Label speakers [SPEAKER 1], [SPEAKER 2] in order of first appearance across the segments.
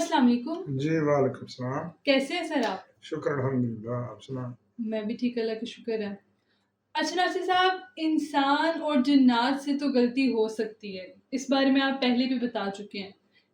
[SPEAKER 1] السلام علیکم۔
[SPEAKER 2] جی وعلیکم السلام۔
[SPEAKER 1] کیسے ہیں سر آپ؟
[SPEAKER 2] شکر الحمدللہ آپ سنا
[SPEAKER 1] میں بھی ٹھیک اللہ کا شکر ہے۔ اچھا ناصر صاحب انسان اور جنات سے تو غلطی ہو سکتی ہے۔ اس بارے میں آپ پہلے بھی بتا چکے ہیں۔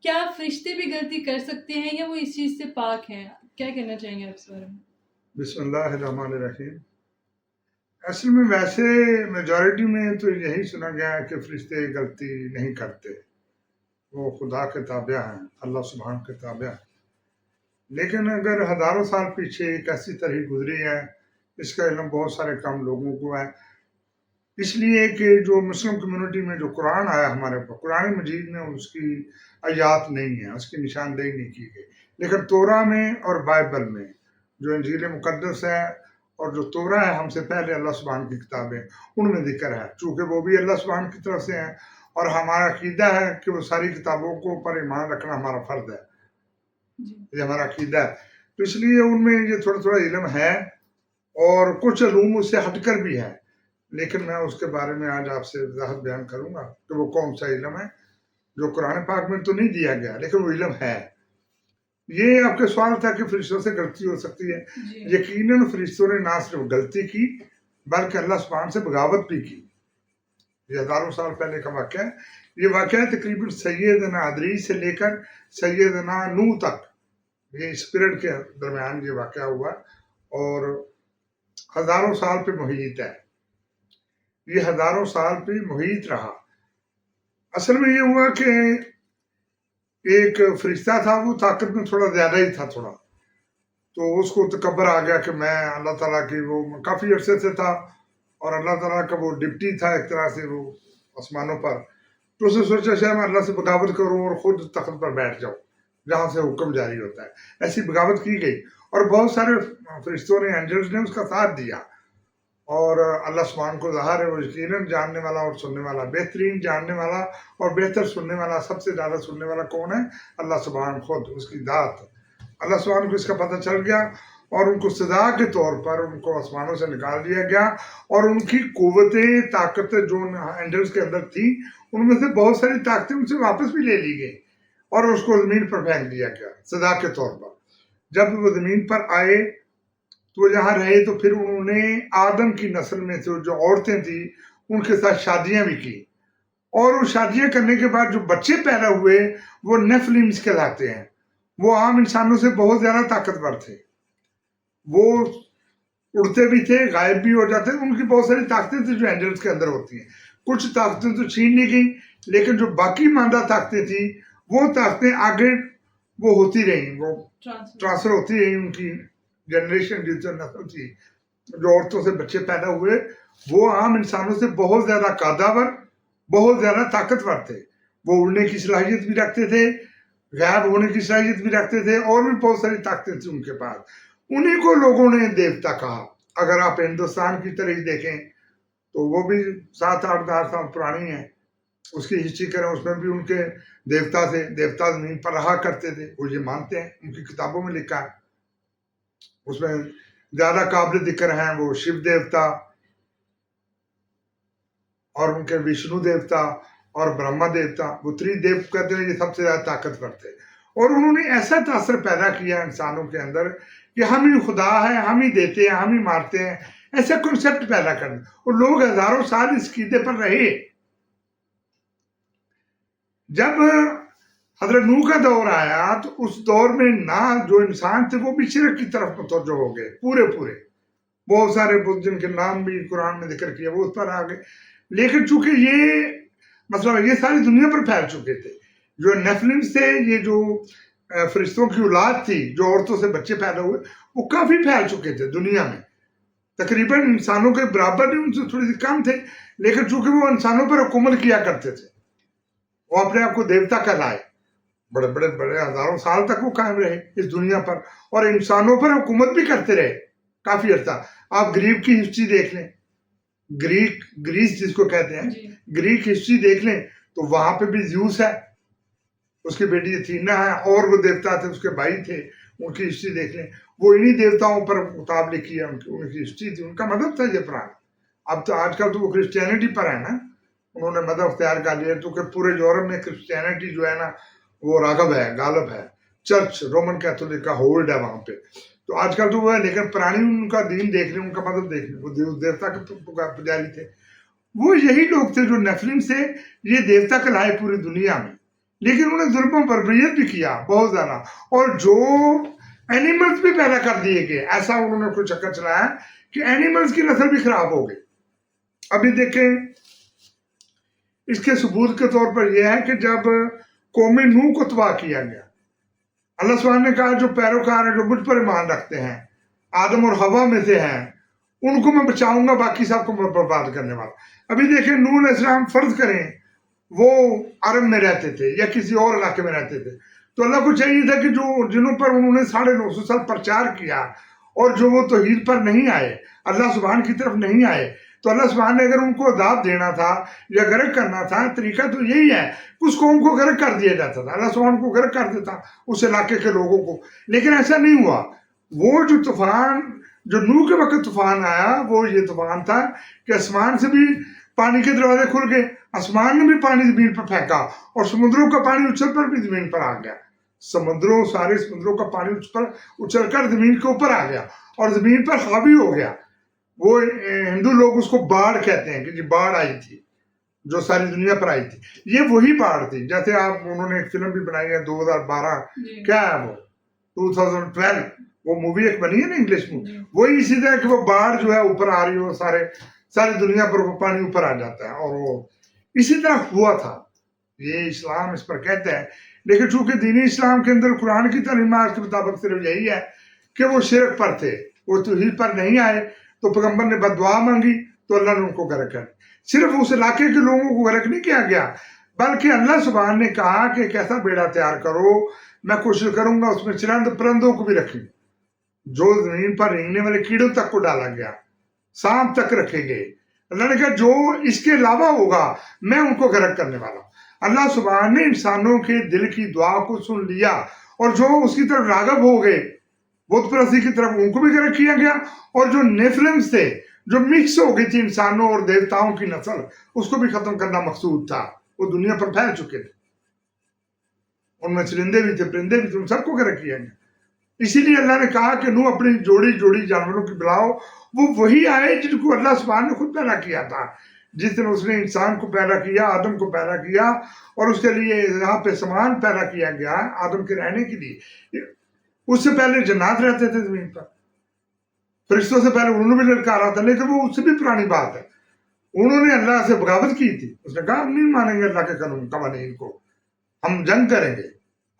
[SPEAKER 1] کیا فرشتے بھی غلطی کر سکتے ہیں یا وہ اس چیز سے پاک ہیں؟ کیا کہنا چاہیں گے آپ اس بارے میں؟
[SPEAKER 2] بسم اللہ الرحمن الرحیم۔ اصل میں ویسے میجورٹی میں تو یہی سنا گیا ہے کہ فرشتے غلطی نہیں کرتے۔ وہ خدا کے تابع ہیں، اللہ سبحان کے تابع ہیں۔ لیکن اگر ہزاروں سال پیچھے ایک ایسی طرح گزری ہے، اس کا علم بہت سارے کم لوگوں کو ہے۔ اس لیے کہ جو مسلم کمیونٹی میں جو قرآن آیا ہمارے پاس قرآن مجید میں اس کی آیات نہیں ہے اس کی نشاندہی نہیں کی گئی۔ لیکن تورا میں اور بائبل میں جو انجیل مقدس ہے اور جو تورا ہے، ہم سے پہلے اللہ سبحان کی کتابیں، ان میں ذکر ہے۔ چونکہ وہ بھی اللہ سبحان کی طرف سے ہیں اور ہمارا عقیدہ ہے کہ وہ ساری کتابوں کو پر ایمان رکھنا ہمارا فرض ہے۔
[SPEAKER 1] جی۔
[SPEAKER 2] یہ ہمارا عقیدہ ہے۔ تو اس لیے ان میں یہ تھوڑا تھوڑا علم ہے اور کچھ علوم اس سے ہٹ کر بھی ہے۔ لیکن میں اس کے بارے میں آج آپ سے وضاحت بیان کروں گا کہ وہ کون سا علم ہے جو قرآن پاک میں تو نہیں دیا گیا لیکن وہ علم ہے۔ یہ آپ کے سوال تھا کہ فرشتوں سے غلطی ہو سکتی ہے۔
[SPEAKER 1] جی۔
[SPEAKER 2] یقیناً فرشتوں نے نہ صرف غلطی کی بلکہ اللہ سبحان سے بغاوت بھی کی۔ یہ ہزاروں سال پہلے کا واقعہ ہے۔ یہ واقعہ تقریباً سیدنا ادری سے لے کر سیدنا نو تک یہ اس پیریڈ کے درمیان یہ واقعہ ہوا اور ہزاروں سال پہ محیط ہے۔ یہ ہزاروں سال پہ محیط رہا۔ اصل میں یہ ہوا کہ ایک فرشتہ تھا، وہ طاقت میں تھوڑا زیادہ ہی تھا، تھوڑا۔ تو اس کو تکبر آ گیا کہ میں اللہ تعالیٰ کی وہ کافی عرصے سے تھا۔ اور اللہ تعالیٰ کا وہ ڈپٹی تھا ایک طرح سے وہ آسمانوں پر، تو اس نے سوچا شاید میں اللہ سے بغاوت کروں اور خود تخت پر بیٹھ جاؤں، جہاں سے حکم جاری ہوتا ہے۔ ایسی بغاوت کی گئی۔ اور بہت سارے فرشتوں نے اینجلس نے اس کا ساتھ دیا۔ اور اللہ سبحان کو ظاہر ہے، وہ یقیناً جاننے والا اور سننے والا، بہترین جاننے والا اور بہتر سننے والا، سب سے زیادہ سننے والا کون ہے؟ اللہ سبحان خود، اس کی ذات۔ اللہ سبحان کو اس کا پتہ چل گیا۔ اور ان کو سزا کے طور پر ان کو آسمانوں سے نکال دیا گیا اور ان کی قوتیں، طاقتیں جو اینجلس کے اندر تھی ان میں سے بہت ساری طاقتیں ان سے واپس بھی لے لی گئی اور اس کو زمین پر پھینک دیا گیا، سزا کے طور پر۔ جب وہ زمین پر آئے، تو وہ جہاں رہے تو پھر انہوں نے آدم کی نسل میں سے جو عورتیں تھیں، ان کے ساتھ شادیاں بھی کی اور وہ شادیاں کرنے کے بعد جو بچے پیدا ہوئے، وہ نیفلمس کہلاتے ہیں۔ وہ عام انسانوں سے بہت زیادہ طاقتور تھے۔ وہ اڑتے بھی تھے غائب بھی ہو جاتے ان کی بہت ساری طاقتیں تھیں جو اینجلس کے اندر ہوتی ہیں۔ کچھ طاقتیں تو چھین لی گئیں لیکن جو باقی ماندہ طاقتیں تھیں وہ طاقتیں آگے وہ ہوتی رہیں وہ
[SPEAKER 1] ٹرانسفر
[SPEAKER 2] ہوتی رہی ان کی جنریشن جو نسل تھی جو عورتوں سے بچے پیدا ہوئے وہ عام انسانوں سے بہت زیادہ قاداور بہت زیادہ طاقتور تھے۔ وہ اڑنے کی صلاحیت بھی رکھتے تھے غائب ہونے کی صلاحیت بھی رکھتے تھے اور بھی بہت ساری طاقتیں تھیں ان کے پاس۔ انہیں کو لوگوں نے دیوتا کہا۔ اگر آپ ہندوستان کی طرح دیکھیں تو وہ بھی سات آٹھ ہزار سال پرانی ہے اس کی ہسٹری کریں، اس میں بھی ان کے دیوتا تھے دیوتا زمین پر رہا کرتے تھے۔ وہ یہ مانتے ہیں، ان کی کتابوں میں لکھا ہے۔ اس میں زیادہ قابل ذکر ہیں وہ شیو دیوتا اور ان کے وشنو دیوتا اور برہما دیوتا۔ وہ تری دیو کہتے ہیں، یہ سب سے زیادہ طاقتور تھے۔ اور انہوں نے ایسا تاثر پیدا کیا انسانوں کے اندر کہ ہم ہی خدا ہے ہم ہی دیتے ہیں، ہم ہی مارتے ہیں، ایسا کنسپٹ پیدا کر اور لوگ ہزاروں سال اس قیدے پر رہے۔ جب حضرت نو کا دور آیا تو اس دور میں نہ جو انسان تھے وہ بھی شرک کی طرف متوجہ ہو گئے، پورے پورے۔ بہت سارے بدھ جن کے نام بھی قرآن میں ذکر کیا وہ اس پر آ گئے۔ لیکن چونکہ یہ مطلب یہ ساری دنیا پر پھیل چکے تھے۔ جو نیفلم سے یہ جو فرشتوں کی اولاد تھی جو عورتوں سے بچے پیدا ہوئے وہ کافی پھیل چکے تھے دنیا میں۔ تقریباً انسانوں کے برابر نہیں ان سے تھوڑی سی کم تھے لیکن چونکہ وہ انسانوں پر حکومت کیا کرتے تھے وہ اپنے آپ کو دیوتا کہلائے۔ بڑے بڑے بڑے ہزاروں سال تک وہ قائم رہے اس دنیا پر اور انسانوں پر حکومت بھی کرتے رہے کافی عرصہ۔ آپ گریب کی ہسٹری دیکھ لیں گریک گریس جس کو کہتے ہیں
[SPEAKER 1] جی۔
[SPEAKER 2] گریک ہسٹری دیکھ لیں تو وہاں پہ بھی زیوس ہے۔ اس کی بیٹی تھینا ہے اور وہ دیوتا تھے اس کے بھائی تھے ان کی ہسٹری دیکھ لیں وہ انہی دیوتاؤں پر کتاب لکھی ہے ان کی ان کی ہسٹری تھی ان کا مدد تھا یہ پرانا اب تو آج کل تو وہ کرسچینٹی پر ہے نا انہوں نے مدد اختیار کر لیا تو کہ پورے یورپ میں کرسچینٹی جو ہے نا وہ راغب ہے غالب ہے چرچ رومن کیتھولک کا ہولڈ ہے وہاں پہ تو آج کل تو وہ ہے لیکن پرانی ان کا دین دیکھ لیں ان کا مدد دیکھ لیں وہ دیوتا کے پجاری تھے وہ یہی لوگ تھے جو نیفلم سے یہ دیوتا کلائے پوری دنیا میں لیکن انہوں نے ظلم و بربریت بھی کیا بہت زیادہ۔ اور جو اینیملز بھی پیدا کر دیے گئے، ایسا انہوں نے کوئی چکر چلایا کہ اینیملز کی نسل بھی خراب ہو گئی۔ ابھی دیکھیں، اس کے ثبوت کے طور پر یہ ہے کہ جب قوم نو کو تباہ کیا گیا، اللہ سبحانہ نے کہا، جو پیروکار ہیں، جو مجھ پر ایمان رکھتے ہیں، آدم اور ہوا میں سے ہیں، ان کو میں بچاؤں گا، باقی سب کو میں برباد کرنے والا۔ ابھی دیکھیں، نو علیہ السلام فرض کریں وہ عرب میں رہتے تھے یا کسی اور علاقے میں رہتے تھے۔ تو اللہ کو چاہیے تھا کہ جو جنہوں پر انہوں نے ساڑھے نو سو سال پرچار کیا اور جو وہ توحید پر نہیں آئے، اللہ سبحان کی طرف نہیں آئے، تو اللہ سبحان نے اگر ان کو عذاب دینا تھا یا غرق کرنا تھا، طریقہ تو یہی ہے اس قوم کو غرق کر دیا جاتا تھا، اللہ سبحان کو غرق کر دیتا اس علاقے کے لوگوں کو۔ لیکن ایسا نہیں ہوا۔ وہ جو طوفان، جو نو کے وقت طوفان آیا، وہ یہ طوفان تھا کہ آسمان سے بھی پانی کے دروازے کھل گئے آسمان نے بھی پانی زمین پر پھینکا اور سمندروں کا پانی اچھل پر بھی زمین پر آ گیا۔ سمندروں سارے سمندروں کا پانی پر اچھل کر زمین کے اوپر آ گیا اور زمین پر حاوی ہو گیا۔ وہ ہندو لوگ اس کو باڑ کہتے ہیں کہ جی آئی تھی جو ساری دنیا پر آئی تھی۔ یہ وہی باڑھ تھی جیسے آپ
[SPEAKER 1] انہوں
[SPEAKER 2] نے ایک فلم بھی بنائی ہے دو ہزار بارہ۔ جی۔ کیا ہے
[SPEAKER 1] وہ؟
[SPEAKER 2] ٹو تھاؤزینڈ ٹویلو وہ مووی ایک بنی ہے نا انگلش میں۔ جی۔ وہی اسی طرح کہ وہ باڑھ جو ہے اوپر آ رہی ہو سارے ساری دنیا پر وہ پانی اوپر آ جاتا ہے اور وہ اسی طرح ہوا تھا۔ یہ اسلام اس پر کہتے ہیں لیکن چونکہ دینی اسلام کے اندر قرآن کی تعلیمات کے مطابق صرف یہی ہے کہ وہ شرک پر تھے، وہ توحید پر نہیں آئے۔ تو پیغمبر نے بد دعا مانگی، تو اللہ نے ان کو غرق کر صرف اس علاقے کے لوگوں کو غرق نہیں کیا گیا، بلکہ اللہ سبحان نے کہا کہ ایک ایسا بیڑا تیار کرو، میں کوشش کروں گا اس میں چرند پرندوں کو بھی رکھیں جو زمین پر رینگنے والے کیڑوں تک کو ڈالا گیا۔ شام تک رکھیں گے۔ اللہ نے کہا، جو اس کے علاوہ ہوگا، میں ان کو غرق کرنے والا ہوں۔ اللہ سبحانہ نے انسانوں کے دل کی دعا کو سن لیا اور جو اس کی طرف راغب ہو گئے، بت پرستی کی طرف ان کو بھی غرق کیا گیا۔ اور جو نیفلمس تھے، جو مکس ہو گئی تھی انسانوں اور دیوتاؤں کی نسل، اس کو بھی ختم کرنا مقصود تھا۔ وہ دنیا پر پھیل چکے تھے۔ ان میں چرندے بھی تھے، پرندے بھی تھے، ان سب کو غرق کیا گیا۔ اسی لیے اللہ نے کہا کہ نو اپنی جوڑی جوڑی جانوروں کی بلاؤ۔ وہ وہی آئے جن کو اللہ سبحان نے خود پیدا کیا تھا۔ جس دن اس نے انسان کو پیدا کیا، آدم کو پیدا کیا اور اس کے لیے یہاں پہ سامان پیدا کیا گیا آدم کے رہنے کے لیے۔ اس سے پہلے جنات رہتے تھے زمین پر۔ فرشتوں سے پہلے انہوں نے بھی لڑکا رہا تھا، لیکن وہ اس سے بھی پرانی بات ہے۔ انہوں نے اللہ سے بغاوت کی تھی۔ اس نے کہا، ہم نہیں مانیں گے اللہ کے قانون، قوانین کو۔ ہم جنگ کریں گے۔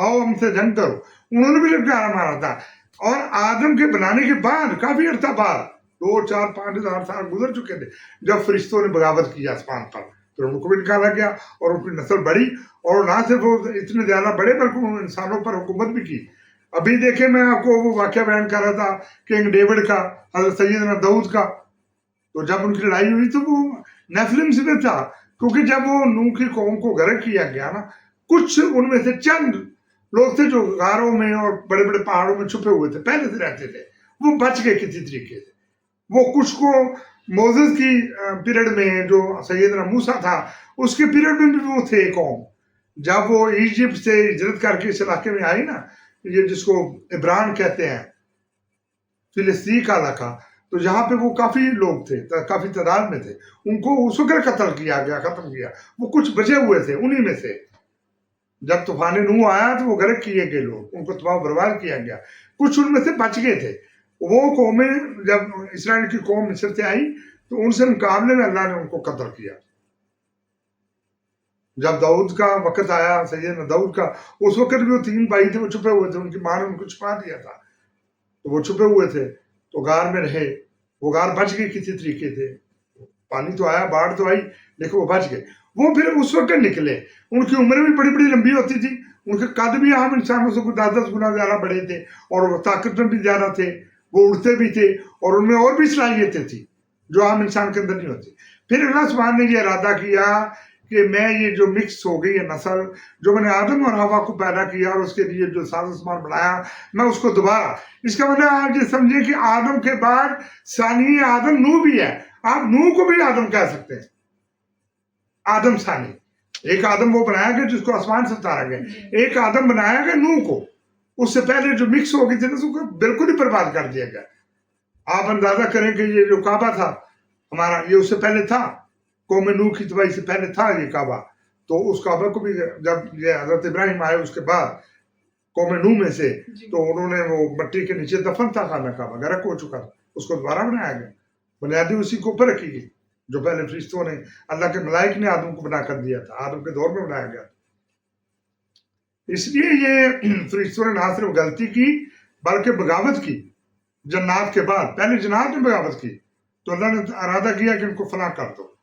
[SPEAKER 2] آؤ ہم سے جنگ کرو۔ انہوں نے بھی لٹکارا مارا تھا۔ اور آدم کے بنانے کے بعد، کافی عرصہ بعد، دو، چار، پانچ ہزار سال گزر چکے تھے، جب فرشتوں نے بغاوت کی آسمان پر۔ تو ان کو بھی نکالا گیا اور ان کی نسل بڑھی اور نہ صرف اتنے زیادہ بڑے، بلکہ انہوں نے انسانوں پر حکومت بھی کی۔ ابھی دیکھیں، میں آپ کو وہ واقعہ بیان کر رہا تھا کنگ ڈیوڈ کا، حضرت سیدنا دعود کا۔ تو جب ان کی لڑائی ہوئی تو وہ نیفلم سے تھا، کیونکہ جب وہ نو کی قوم کو غرق کیا گیا نا، کچھ ان میں سے چند لوگ تھے جو غاروں میں اور بڑے بڑے پہاڑوں میں چھپے ہوئے تھے، پہلے سے رہتے تھے۔ وہ بچ گئے کسی طریقے سے۔ وہ کچھ کو موزز کی پیریڈ میں جو سیدنا موسا تھا، اس کے پیریڈ میں بھی وہ تھے قوم۔ جب وہ ایجپٹ سے ہجرت کر کے اس علاقے میں آئی نا، یہ جس کو عبران کہتے ہیں فلسطین کا علاقہ، تو جہاں پہ وہ کافی لوگ تھے کافی تعداد میں تھے۔ ان کو اس وقت قتل کیا گیا، ختم کیا۔ وہ کچھ بچے ہوئے تھے، انہی میں سے۔ جب طوفان نو آیا تو وہ غرق کیے گئے لوگ، ان کو تباہ برباد کیا گیا۔ کچھ ان میں سے بچ گئے تھے۔ وہ قومیں جب اسرائیل کی قوم مصر سے آئی تو ان سے مقابلے میں اللہ نے ان کو قتل کیا۔ جب دعود کا وقت آیا سید دعود کا، اس وقت بھی وہ تین بھائی تھے، وہ چھپے ہوئے تھے۔ ان کی ماں نے ان کو چھپا دیا تھا۔ تو وہ چھپے ہوئے تھے۔ تو گار میں رہے۔ وہ گار بچ گئے کسی طریقے سے۔ پانی تو آیا باڑھ تو آئی، لیکن وہ بچ گئے۔ وہ پھر اس وقت نکلے۔ ان کی عمریں بھی بڑی بڑی لمبی ہوتی تھی۔ ان کے قد بھی عام انسانوں سے کوئی دس دس گنا زیادہ بڑے تھے اور وہ طاقت میں بھی زیادہ تھے، وہ اڑتے بھی تھے اور ان میں اور بھی صلاحیتیں تھیں جو عام انسان کے اندر نہیں ہوتی۔ پھر اللہ سبحان نے یہ ارادہ کیا کہ میں یہ جو مکس ہو گئی ہے نسل، جو میں نے آدم اور ہوا کو پیدا کیا اور اس کے لیے جو ساز و سامان بنایا، میں اس کو دوبارہ۔ اس کا مطلب آپ یہ سمجھیں کہ آدم کے بعد ثانی آدم نو بھی ہے۔ آپ نو کو بھی آدم کہہ سکتے ہیں۔ آدم ثانی ایک آدم وہ بنایا گیا جس کو آسمان سے اتارا گیا۔ ایک آدم بنایا گیا نو کو۔ اس سے پہلے جو مکس ہو گئی تھی نا اس کو بالکل ہی برباد کر دیا گیا۔ آپ اندازہ کریں کہ یہ جو کعبہ تھا ہمارا یہ اس سے پہلے تھا۔ قوم نو کی تباہی سے پہلے تھا یہ کعبہ۔ تو اس کعبہ کو بھی جب یہ حضرت ابراہیم آئے اس کے بعد قوم نو میں سے
[SPEAKER 1] جی۔
[SPEAKER 2] تو انہوں نے وہ مٹی کے نیچے دفن تھا خانہ کعبہ۔ گرک ہو چکا تھا۔ اس کو دوبارہ بنایا گیا۔ بنیادی اسی کو اوپر رکھی گئی۔ جو پہلے فرشتوں نے اللہ کے ملائک نے آدم کو بنا کر دیا تھا، آدم کے دور میں بنایا گیا تھا۔ اس لیے یہ فرشتوں نے نہ صرف غلطی کی، بلکہ بغاوت کی۔ جنات کے بعد پہلے جنات نے بغاوت کی۔ تو اللہ نے ارادہ کیا کہ ان کو فنا کر دو۔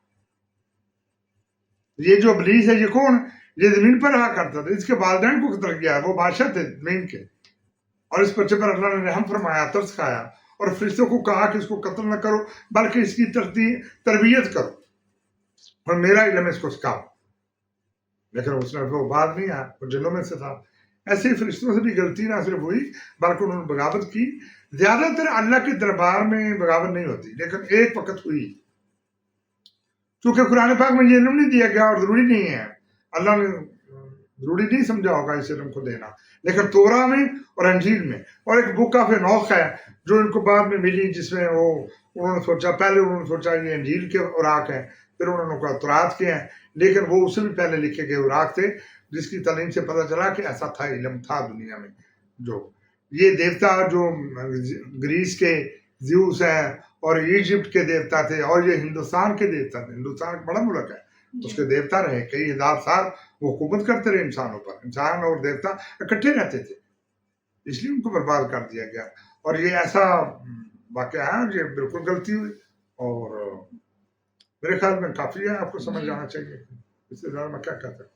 [SPEAKER 2] یہ جو ابلیس ہے، یہ کون؟ یہ زمین پر رہا کرتا تھا۔ اس کے والدین کو قتل کیا ہے، وہ بادشاہ تھے، زمین کے۔ اور اس بچے پر اللہ نے رحم فرمایا، ترس کھایا۔ اور فرشتوں کو کہا کہ اس کو قتل نہ کرو، بلکہ اس کی ترتی- تربیت کرو۔ اور میرا علم اس کو سکھاؤ۔ لیکن اس نے وہ بات نہیں آیا، وہ جنوں میں سے تھا۔ ایسے ہی فرشتوں سے بھی غلطی نہ صرف ہوئی، بلکہ انہوں نے بغاوت کی۔ زیادہ تر اللہ کے دربار میں بغاوت نہیں ہوتی، لیکن ایک وقت ہوئی۔ چونکہ قرآن پاک میں یہ علم نہیں دیا گیا اور ضروری نہیں ہے۔ اللہ نے ضروری نہیں سمجھا ہوگا اس علم کو دینا۔ لیکن تورا میں اور انجیل میں اور ایک بک آف نوخ ہے جو ان کو بعد میں ملی جس میں وہ انہوں نے سوچا، پہلے انہوں نے سوچا یہ انجیل کے اوراق ہیں، پھر انہوں نے کہا تورات کے ہیں۔ لیکن وہ اس سے بھی پہلے لکھے گئے اوراق تھے، جس کی تعلیم سے پتہ چلا کہ ایسا تھا، علم تھا دنیا میں۔ جو یہ دیوتا جو گریس کے زیوس ہیں اور ایجپٹ کے دیوتا تھے اور یہ ہندوستان کے دیوتا تھے۔ ہندوستان ایک بڑا ملک ہے۔ اس کے دیوتا رہے کئی ہزار سال وہ حکومت کرتے رہے انسانوں پر۔ انسان اور دیوتا اکٹھے رہتے تھے۔ اس لیے ان کو برباد کر دیا گیا۔ اور یہ ایسا واقعہ ہے یہ بالکل غلطی ہوئی۔ اور میرے خیال میں کافی ہے آپ کو سمجھ
[SPEAKER 1] جی۔
[SPEAKER 2] آنا چاہیے۔ اس سے زیادہ میں کیا کہہ سکتا ہوں؟